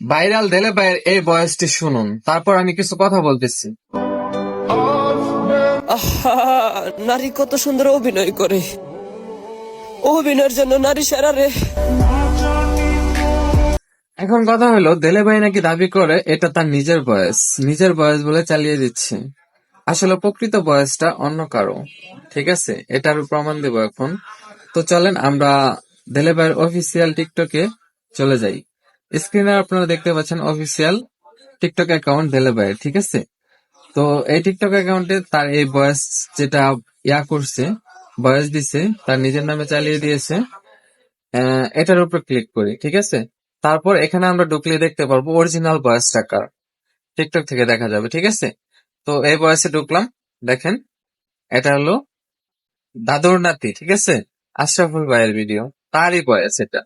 Viral দেলে ভাইয়ের এই বয়সটি শুনুন তারপর আমি কিছু কথা বলতেছি। নারী কত সুন্দর অভিনয় করে। অভিনয়ের জন্য নারী সেরা রে। এখন কথা হলো দেলে ভাই নাকি দাবি করে এটা তার নিজের বয়স। নিজের বয়স বলে চালিয়ে দিচ্ছে। আসলে প্রকৃত বয়সটা অন্য কারও ঠিক আছে? এটার প্রমাণ দেব এখন। তো চলেন আমরা দেলে ভাইয়ের অফিসিয়াল টিকটকে চলে যাই। স্ক্রিনে আপনারা দেখতে পাচ্ছেন অফিসিয়াল টিকটক অ্যাকাউন্ট দেলে ভাইয়ের ঠিক আছে? তো এই টিকটক অ্যাকাউন্টে তার এই বয়স যেটা ইয়া করছে, বয়স দিছে, তার নিজের নামে চালিয়ে দিয়েছে এটার উপর ক্লিক করি, ঠিক আছে? তারপর এখানে আমরা ঢুকলে দেখতে পারব অরিজিনাল বয়স টাকার টিকটক থেকে দেখা যাবে, ঠিক আছে? তো এই বয়সে ঢুকলাম, দেখেন, এটা হলো দাদুর নাতি, ঠিক আছে? আশরাফুল ভাইয়ের ভিডিও তারই বয়স এটা।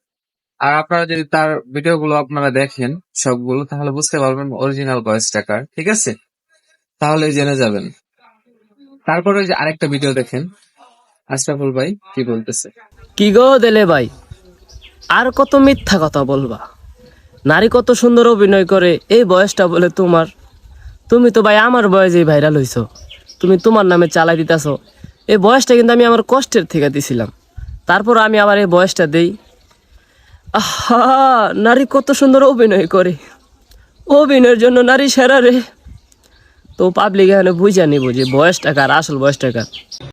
আর আপনারা যদি তার ভিডিওগুলো আপনারা দেখেন সবগুলো, তাহলে বুঝতে পারবেন অরিজিনাল বয়স টাকার ঠিক আছে? তাহলে জেনে যাবেন। তারপরে যে আরেকটা ভিডিও দেখেন, আশরাফুল ভাই কি বলতেছে? কি গো দেলে ভাই? আর কত মিথ্যা কথা বলবা? নারী কত সুন্দর অভিনয় করে, এই বয়সটা বলে তোমার। তুমি তো ভাই আমার বয়সেই ভাইরাল হইছো। তুমি তোমার নামে চালাই দিতেছো। এই বয়সটা কিন্তু আমি আমার কষ্টের থেকে দিছিলাম। তারপর আমি আবার এই বয়সটা দেই। আহা, নারী কত সুন্দর অভিনয় করে। অভিনয়ের জন্য নারী সেরা রে। তো পাবলিক এখানে বুঝা নিব যে বয়সটা টাকার আসল বয়সটা কার।